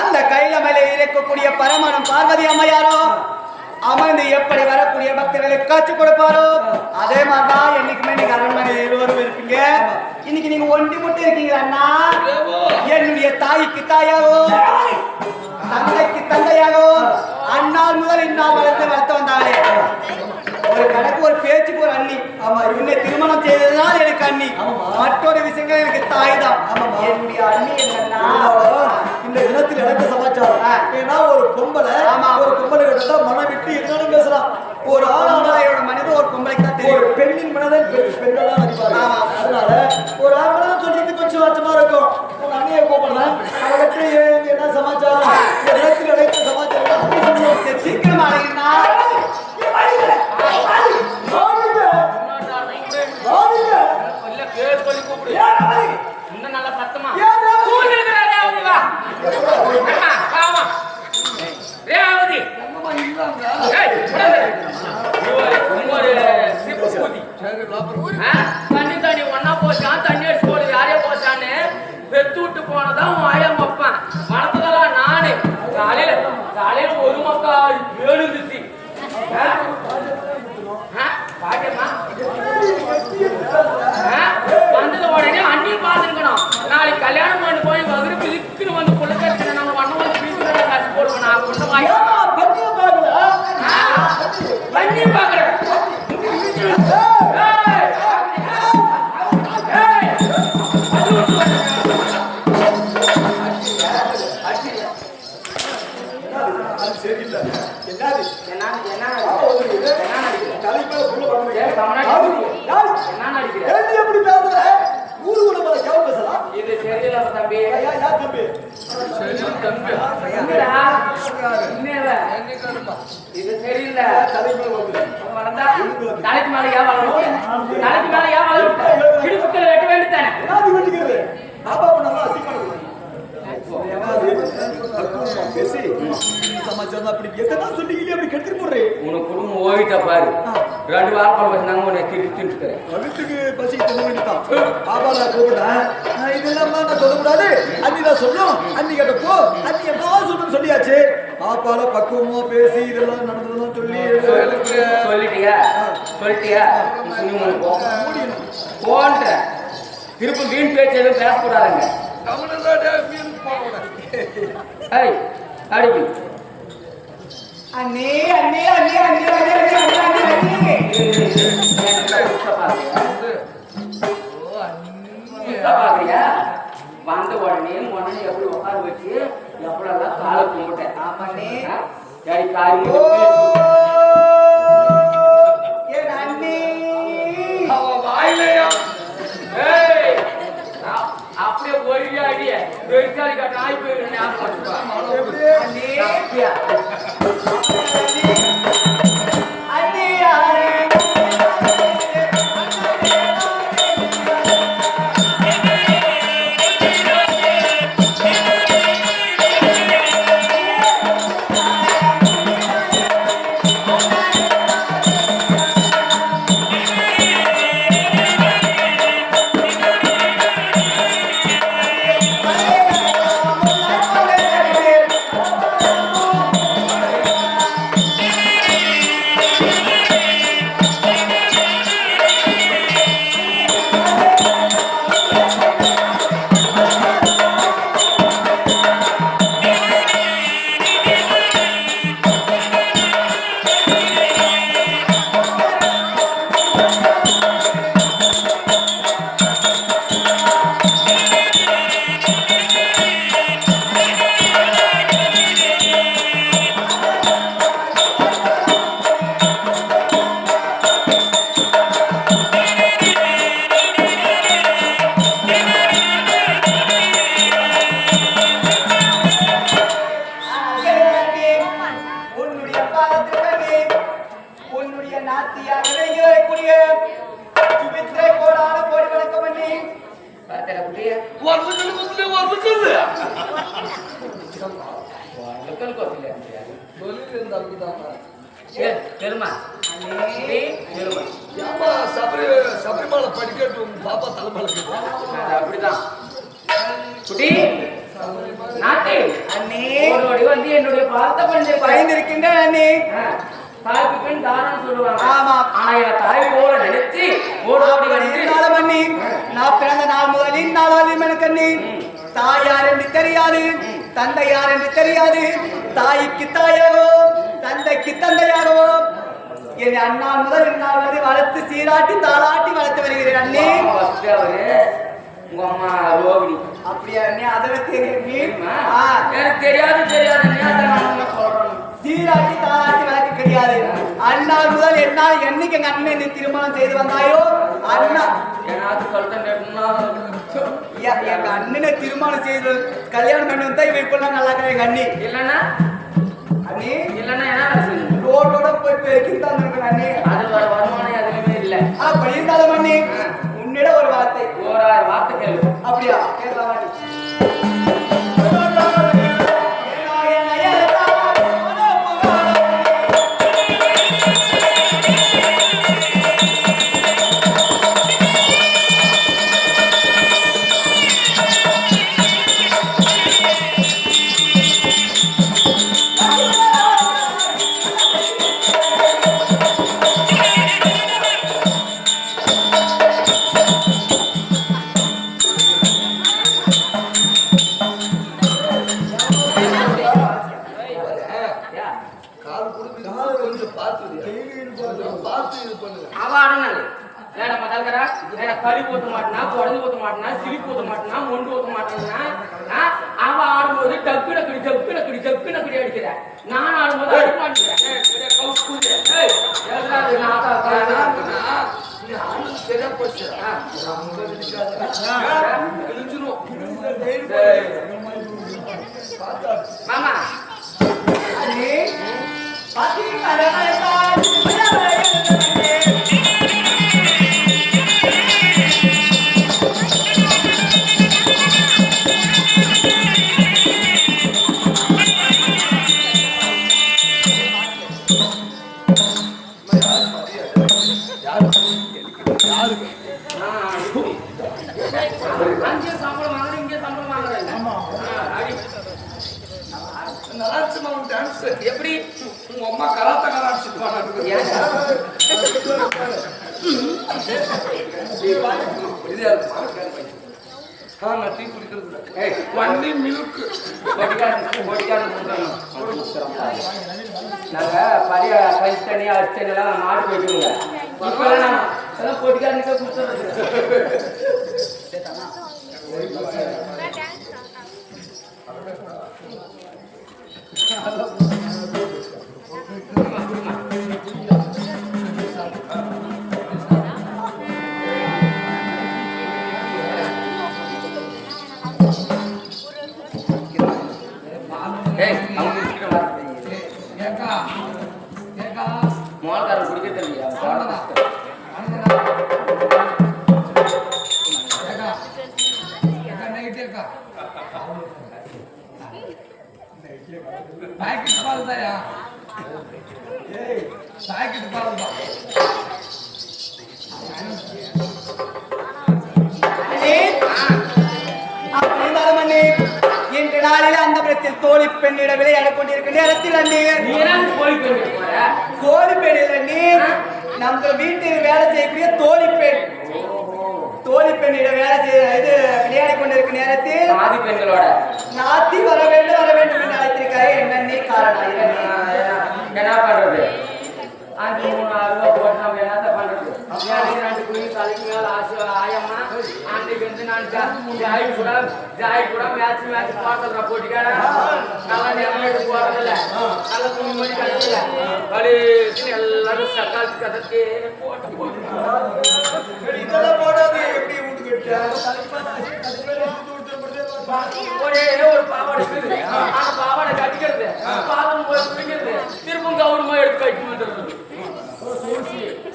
அந்த கையில மேலே இருக்கக்கூடிய பரமணம் பார்வதி அம்மையாரோ? அமர்ந்து எப்படி வரக்கூடிய பக்தர்களை காட்சி கொடுப்பாரோ? அதே மாதிரிதான் என்னைக்குமே நீங்க அரண்மனையில் இருவரும் இருப்பீங்க. இன்னைக்கு நீங்க ஒண்டி மட்டும் இருக்கீங்களா அண்ணா? என்னுடைய தாய்க்கு தாயாகோ தந்தைக்கு தந்தையாகோ அந்நாள் முதல் இந்நாள் வளர்த்து வளர்த்து வந்தாலே ஒரு கணக்கு ஒரு பேச்சுக்கு ஒரு அண்ணி. ஆமா உன்னை திருமணம் செய்ததுனால் எனக்கு அண்ணி. மற்றொரு விஷயங்கள் எனக்கு தாய் தான். என்னுடைய அண்ணி என்னன்னா இந்த தினத்தில் எனக்கு சமாச்சாரம். ஏன்னா ஒரு பொம்பளை. ஒரு பொம்பளை கிட்ட மனம் விட்டு என்னன்னு பேசலாம் ஒரு ஆளான மனிதன் ஒரு பொம்பளைக்கு தான் ஒரு தெரியும் பெண்ணின் மனதை பெண்கள் தான் அறிவாங்க. அதனால ஒரு ஆண்கள் சொல்றது கொஞ்சம் வளர்ந்தா தலைக்கு மேல ஏன் வளரும் தலைக்கு மேல ஏன் வளரும் வெட்ட வேண்டித்தானே பாப்பா பேசி, சமாச்சாரம் அப்படி எத்தனை சொல்லிக்கிட்டே அப்படி கெடுத்துட்டு போடுறேன் உனக்கு குடும்பம் பாரு ரெண்டு வாரம் நாங்க உன்னை திருத்திட்டு இருக்கிறேன் வகுத்துக்கு பசி வேண்டியதான் பாப்பா நான் கூப்பிட்டேன் இதெல்லாம் நான் சொல்லக்கூடாது. அண்ணி தான் சொல்லும் அன்னி கிட்ட போ அண்ணி சொல்லணும்னு சொல்லியாச்சு? பாப்பால பக்குவமா பேசி இதெல்லாம் நடந்ததெல்லாம் சொல்லி சொல்லிட்டியா? சொல்லிட்டியா. போன்ற திருப்பி வீண் பேச்சு எதுவும் பேசக்கூடாதுங்க. ஏய் அடிக்கு அண்ணே அண்ணே அண்ணே அண்ணே அண்ணே அண்ணே அண்ணே அண்ணே அண்ணே. பாக்குறியா? வந்த உடனே உடனே எப்படி உட்கார வச்சு எப்படிலாம் காலை கும்பிட்டேன் ஆமாண்ணே. சரி காரியம் என் அண்ணே! அவ வாயிலையா? அப்படியே ஒழுங்கா அடிய. பெருசாலிக்கா சபரி சபரிமலை படிக்கட்டு உங்க பாப்பா தலைமலைக்கு அது அப்படிதான். குட்டி நாட்டு அண்ணே ஓடோடி வந்து என்னுடைய பார்த்த பண்ணி பயந்திருக்கின்ற அண்ணே. தாய்க்கு பெண் தாரான்னு சொல்லுவாங்க. ஆமா. ஆனா என் தாய் போல நினைச்சு ஓடோடி அப்படி வந்து இருந்தாலும் அண்ணி நான் பிறந்த நாள் முதல் இந்நாள் வரையும் எனக்கு அண்ணி. தாய் யார் என்று தெரியாது. தந்தை யார் என்று தெரியாது. தாய்க்கு தாயாகவோ தந்தைக்கு தந்தையாகவோ என் அண்ணாள் முதல் இந்நாள் வரை வளர்த்து சீராட்டி தாளாட்டி வளர்த்து வருகிறேன். அண்ணே. அவரு உங்க அம்மா ரோகிணி. அப்படியா அண்ணே? அதை தெரியும்? எனக்கு தெரியாது தெரியாது சீராட்டி தாளாட்டி வளர்க்க கிடையாது அண்ணாள் முதல் என்னால் என்னைக்கு எங்க அண்ணன் நீ திருமணம் செய்து வந்தாயோ? அண்ணா. ஏன்னாச்சும் கழுத்தம் எங்க அண்ணனை திருமணம் செய்து கல்யாணம் பண்ணி வந்தா இவன் இப்பெல்லாம் நல்லா எங்க அண்ணி? இல்லைன்னா அண்ணி? இல்லைன்னா என்ன ரோட்டோட போய் பெருக்கி தான் இருக்கணும் அண்ணி அது வர வருமானம் எதுவுமே இல்லை. அப்படி இருந்தாலும் அண்ணி உன்னிடம் ஒரு வார்த்தை. ஓராயிரம் வார்த்தை கேள்வி அப்படியா? கேட்கலாம் மாமா. அண்ணி, ஆ, நான் டீ குடிக்கிறது இல்ல. ஏய், வண்டி மில்க் கொடிக்காரன் பழைய பைஸ் தண்ணி எல்லாம் மாட்டு போயிட்டுருங்க இப்பெல்லாம் நான் எல்லாம் கொடிக்காரனுக்கே கொடுத்துறது இன்று நாளில் அந்த பிரத்தில் தோழி பெண்ணிட விளையாட கொண்டிருக்க நேரத்தில் அண்ணீர் தோழி பெண்ணில் அண்ணீர் நம்ம வீட்டில் வேலை செய்யக்கூடிய தோழி பெண் தோழி பெண்ணிட வேலை செய்ய இது விளையாடி கொண்டிருக்க நேரத்தில் ஆதி பெண்களோட. நாத்தி வர வேண்டும் வர வேண்டும் என்று அழைத்திருக்காரு என்னன்னே காரணம். என்ன பண்றது? அஞ்சு மூணு ஆறு ரூபா போட்டு நம்ம என்னத்த பண்றது? ரெண்டு குழி தலைக்கு மேல ஆசை ஆயம்மா. மணி கட்டதில்ல கடைசி எல்லாரும் சக்கால் கதத்தி போட்டு போட்டு இதெல்லாம் போடாது எப்படி வீட்டுக்கு ஒரே ஒரு பாவாடை இருக்குது அந்த பாவாடை கட்டிக்கிறது பாதம் போய் பிடிக்கிறது திரும்பவும் கவுனமா எடுத்து கட்டி வந்துடுறது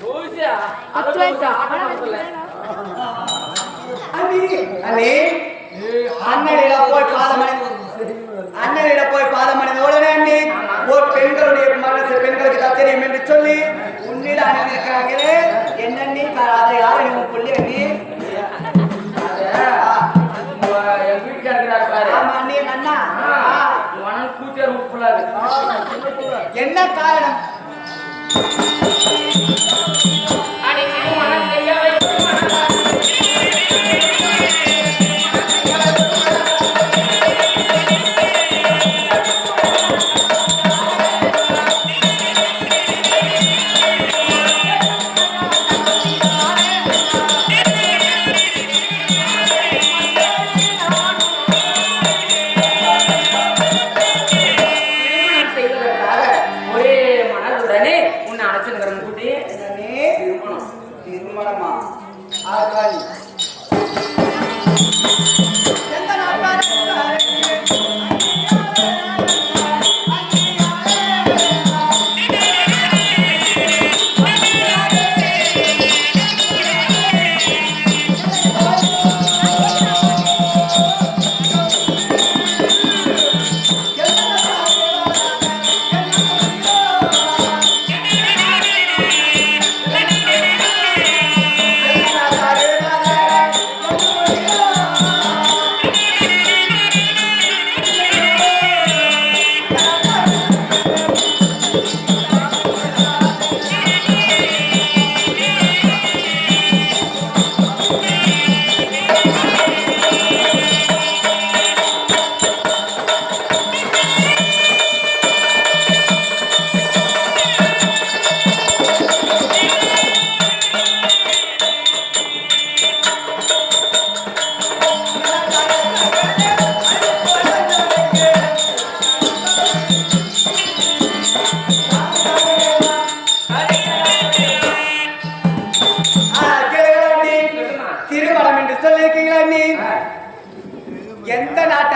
ஜோசியா அதெல்லாம் ஆட்டம் நடத்தல அண்ணி போய் பாதம் அண்ணனிடம் போய் பாதமணிந்த உடனே ஒரு பெண்களுடைய மனசு பெண்களுக்கு தச்சரியம் என்று சொல்லி உன்னிடம் அனுப்பியிருக்காங்களே என்னன்னி அதை யாரு நீ? புள்ளி அண்ணி?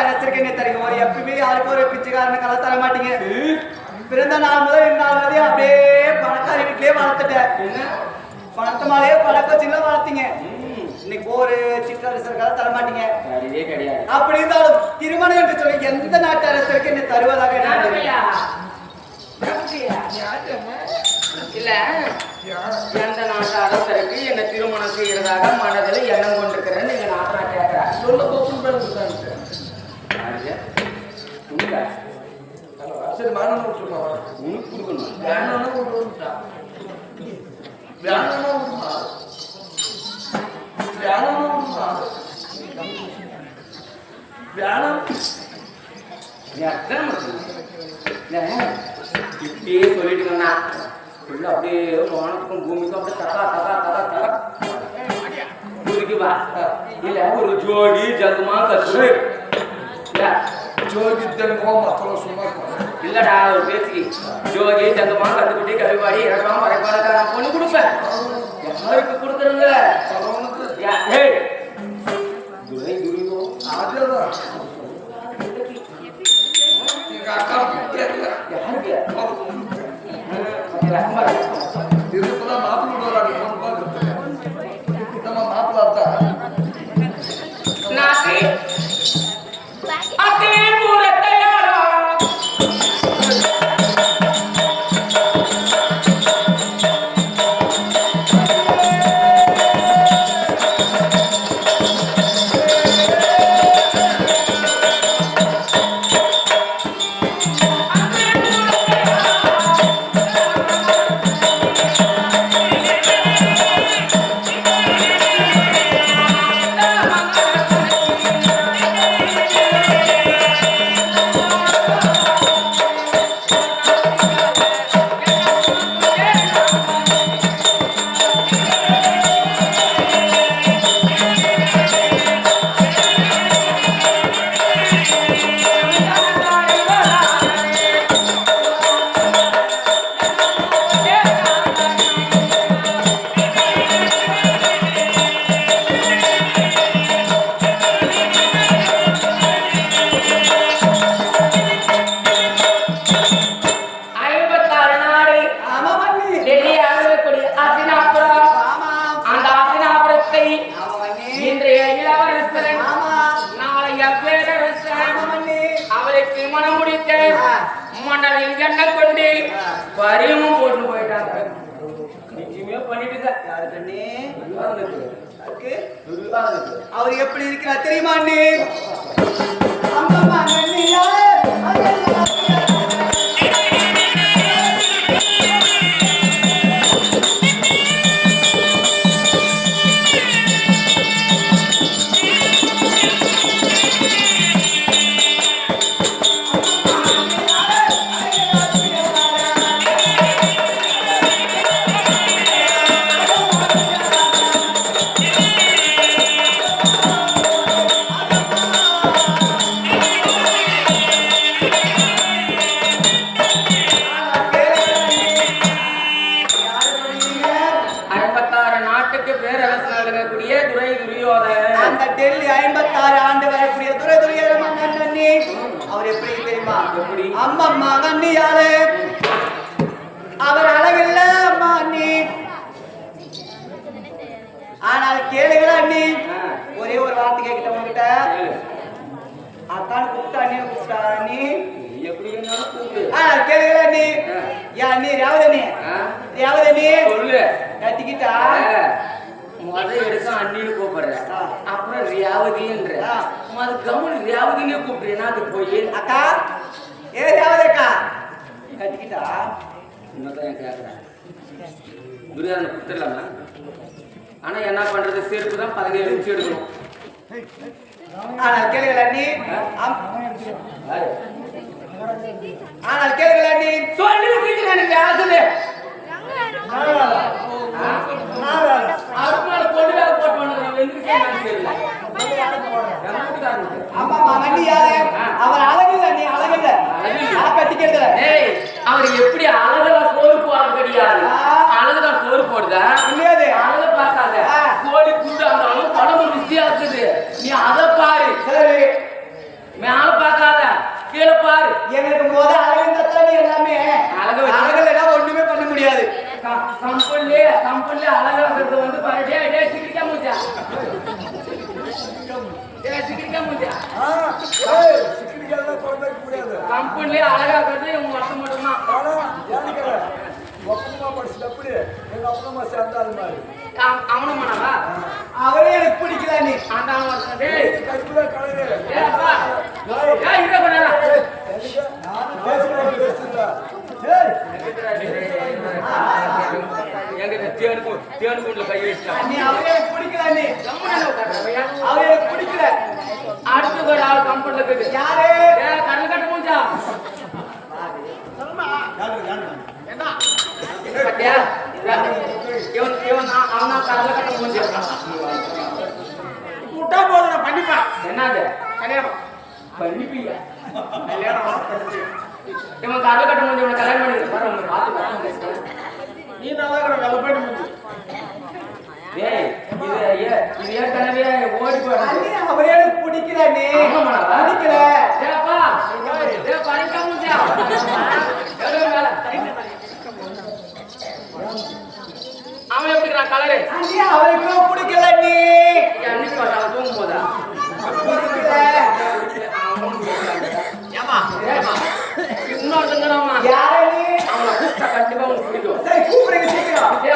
அரசருக்கு என்ன தருங்க எப்பவுமே யாருக்கும் ஒரு பிச்சைக்காரன கலை தர மாட்டீங்க. பிறந்த நாள் முதல் இந்த நாள் வரையும் அப்படியே பணக்காரி வீட்லயே வளர்த்துட்டேன் பணத்து மேலேயே பழக்க சின்ன வளர்த்தீங்க இன்னைக்கு ஒரு சிற்றரசர் கலை தர மாட்டீங்க. அப்படி இருந்தாலும் திருமணம் என்று சொல்லி எந்த நாட்டு அரசருக்கு என்ன தருவதாக? இல்ல. எந்த நாட்டு அரசருக்கு என்ன திருமணம் செய்யறதாக மனதில் எண்ணம் கொண்டிருக்கிறேன்னு நீங்க நாட்டா கேட்கிற சொல்ல போக்கும் சரி மானம் விட்டுருமா உனக்கு கொடுக்கணும் வேணாம்னா விட்டுருமா வேணாம்னா விட்டுருமா வேணாம்னா விட்டுருமா வேணாம் நீ அர்த்தம் இப்படியே சொல்லிட்டுங்கண்ணா உள்ள அப்படியே வானத்துக்கும் பூமிக்கும் அப்படியே தகா தகா தகா தகா குதிக்கு வா இல்ல ஒரு ஜோடி ஜகுமா கத்து இல்ல ஜோதி தெலுங்கோ சும்மா இல்லடா ஒரு ஜோதி ஜங்கமா கத்துக்குட்டி கவிவாடி இறக்கம் மறைப்பாடக்கா நான் பொண்ணு கொடுப்பேன். யாருக்கு கொடுக்குறங்க எங்க அக்கா யாருக்கு? மன்னரில் எண்ணெய் கொண்டு பரியமும் போட்டு போயிட்டாங்க. நிச்சயமே பண்ணிட்டு யாருக்கு? அவர் எப்படி இருக்கிறார் தெரியுமா அண்ணே? அம்மம்மா யா அண்ணி ரேவதி அண்ணி ஆ? ரேவதி அண்ணி சொல்லு. கட்டிக்கிட்டா முத எடுக்க அண்ணின்னு கூப்பிடுற. அப்புறம் ரியாவதின்ற. ஆ. அது கம்முனு ரியாவதினே கூப்பிடுறேன்னா அது போய்? அக்கா ஏ ரேவதி அக்கா? கட்டிக்கிட்டா இன்னொருத்தன் என் கேட்குறேன் துரியாதனை கொடுத்துடலாமா? ஆனா என்ன பண்றது? செருப்பு தான் பதினேழு இன்ச்சு எடுக்கணும். ஆனால் கேளுங்கள். யாரு? ஆனால் கேளுங்கள் அண்ணி சொல்லி சீக்கிரம் எனக்கு ஆகுது அதுக்கு மேல கொண்டு வேலை போட்டு வந்தது எந்திரிச்சே நான் தெரியல என் வீட்டுக்காரனுக்கு. ஆமா மண்ணி யாரு அவர் அழகில்ல நீ அழகில்ல அழகில்ல. நான் கட்டிக்கிறதுல ஏய் அவர் எப்படி அழகுல சோறு போறது கிடையாது ஆ. அழகுல சோறு போடுதா இல்லையாது அழக பார்க்காத ஆ. கோழி குண்டு அந்த உடம்பு ருசியா இருக்குது நீ அதை பாரு சரி மேல பார்க்காத கீழே பாரு எங்களுக்கு முத அழகு தத்தானே எல்லாமே அழகு வச்சு- அழகுலனா ஒண்ணுமே பண்ண முடியாது கம்பெனிலே கம்பெனிலே அழகாகிறது வந்து பாரு டே டே சிக்கிரிக்கா மூச்சா டே சிக்கிரிக்கா மூச்சா ஆ, கம்பெனிலே அழகாகிறது இவங்க மட்டும் மட்டும்தான். ஒப்பந்தமா படிச்சுட்டு அப்படி எங்க அப்பா அம்மா சேர்ந்தாலும் மாதிரி. அவ- அவனும் பண்ணவா அவரே எனக்கு பிடிக்கல நீ. டேய். கருப்புல கலரு. தேனுக்குள்ள கை நீ அவரே பிடிக்கல நீ. அவர் பிடிக்கல. அடுத்து ஒரு ஆள் கம்பெனில யாரு கண்ணு கட்ட மூஞ்சா விட்டா போதும் பண்ணிப்பேன் என்னது? கல்யாணம். பண்ணிப்பியா? கல்யாணம். இவன் கண்ணு கட்ட மூஞ்சி இவனை கல்யாணம் பண்ணி பாரு உங்களை பார்த்து பார்த்து நீ நல்லா வெள்ள பண்ணி முடிஞ்சு ஏய் இது இது ஏற்கனவே ஓடி போயிடுது எனக்கு பிடிக்கல நீ? பிடிக்கல ஏப்பா ஏ பறிக்க மூஞ்சா எவ்வளவு மேல கலரு? அண்ணி அவருக்கு பிடிக்கல நீ. அன்னைக்கு வந்தாலும் தூங்கும் போதா பிடிக்கல ஏமா ஏமா இன்னொருத்தங்கடாமா யாரை நீ? அவனை கூப்பிட்டா கண்டிப்பா உனக்கு பிடிக்கும் சரி கூப்பிடுங்க சீக்கிரம். ஏய்